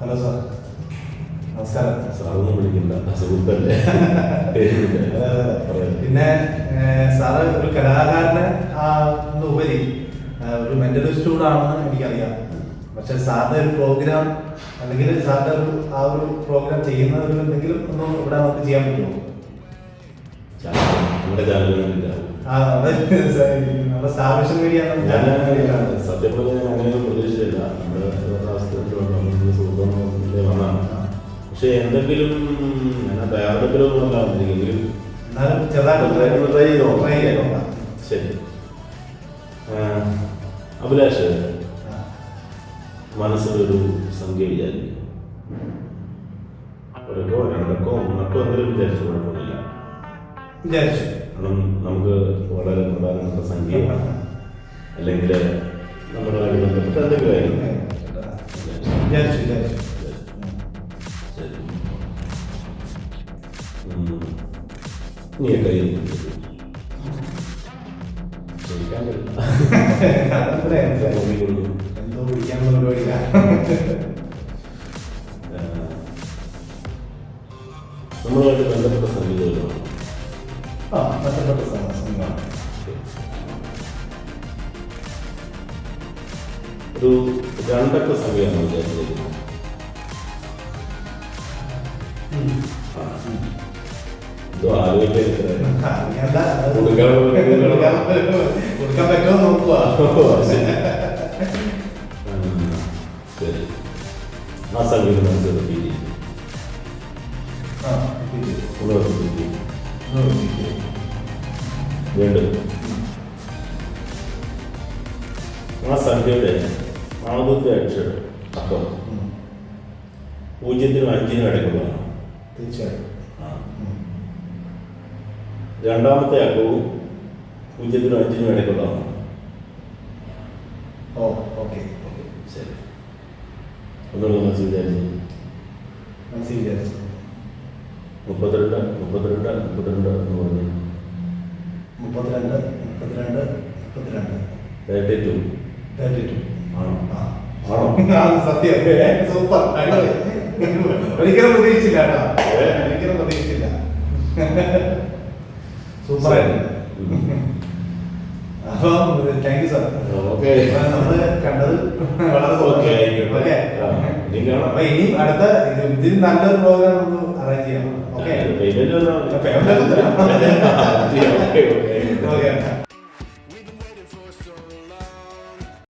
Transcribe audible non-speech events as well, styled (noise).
Hello sir. നമസ്കാരം. സാറൊന്നും വിളിക്കില്ല സുഹൃത്തല്ലേ. പിന്നെ സാറ് ഒരു കലാകാരനെ ആ ഉപരി ഒരു മെന്റലിസ്റ്റ് കൂടെ ആണെന്ന് എനിക്കറിയാം. പക്ഷെ സാറിന്റെ ഒരു പ്രോഗ്രാം അല്ലെങ്കിൽ സാറിന്റെ ഒരു ആ ഒരു പ്രോഗ്രാം ചെയ്യുന്ന ഒരു എന്തെങ്കിലും ഒന്ന് ഇവിടെ നമുക്ക് ചെയ്യാൻ പറ്റുമോ? നമ്മുടെ ചാനലുകളില്ല ആ നമ്മുടെ പക്ഷെ എന്തെങ്കിലും ഞാൻ തയ്യാറെടുക്കലൊന്നും അല്ല വന്നിരിക്കെങ്കിലും എന്നാലും ചെറുതായിട്ട് ട്രൈ ചെയ്ത്. ട്രൈ. ശരി. അഭിലാഷ്. മനസ്സിലൊരു സംഖ്യ വിചാരിക്കും. ഒരക്കോ രണ്ടക്കോ മൂന്നക്കോ എന്തെങ്കിലും വിചാരിച്ചു കുഴപ്പമില്ല വിചാരിച്ചു. കാരണം നമുക്ക് വളരെ പ്രധാനപ്പെട്ട സംഖ്യ അല്ലെങ്കിൽ നമ്മുടെ ബന്ധപ്പെട്ട എന്തെങ്കിലും ആയിരുന്നു വിചാരിച്ചു. വിചാരിച്ചു. ഉം. നീ കയ്യിൽ ചോദിക്കാൻ പറ്റില്ല എന്തോ പിടിക്കാനുള്ള പരിപാടിയില്ല നമ്മളുമായിട്ട് ബന്ധപ്പെട്ട സംഗീതമാണ് ആ ബന്ധപ്പെട്ട സംഘമാണ് ഒരു രണ്ടക്ക സംഖ്യയാണ് വിചാരിച്ചിരിക്കുന്നത് കൊടുക്കാൻ പറ്റുമോ നോക്കുക. ശരി ആ സംഗീതം മനസ്സിൽ റിപ്പീറ്റ് ചെയ്യും. വീണ്ടും ആ സംഖ്യയുടെ ആദ്യത്തെ അക്ഷരം അപ്പം. പൂജ്യത്തിനും അഞ്ചിനും ഇടയ്ക്കുള്ളതാണ് തീർച്ചയായും. രണ്ടാമത്തെ അക്കവും പൂജ്യത്തിനും അഞ്ചിനും ഇടയ്ക്കുള്ളതാണ് ഓ ഓക്കെ. ഓക്കെ ശരി. ഒന്നുകൂടെ മനസ്സിൽ വിചാരിച്ചു മനസ്സിൽ വിചാരിച്ചു മുപ്പത്തിരണ്ട് മുപ്പത്തിരണ്ട് മുപ്പത്തിരണ്ട് എന്ന് പറഞ്ഞു. മുപ്പത്തിരണ്ട് മുപ്പത്തിരണ്ട് മുപ്പത്തിരണ്ട്. Thirty two. Thirty two. ആണോ? ആണോ? (laughs) സത്യം. (laughs) സൂപ്പർ. ഒരിക്കലും പ്രതീക്ഷിച്ചില്ല കേട്ടോ? ഒരിക്കലും പ്രതീക്ഷിച്ചില്ല. (laughs) സൂപ്പർ ആയിരുന്നു അപ്പൊ താങ്ക് യു സാർ ഓക്കെ. നമ്മൾ കണ്ടത് വളരെ ഓക്കെ അപ്പൊ ഇനി അടുത്ത ഇതിൽ നല്ലൊരു പ്രോഗ്രാം നമുക്ക് അറേഞ്ച് ചെയ്യാം. ഓക്കെ. പേയ്മെന്റ്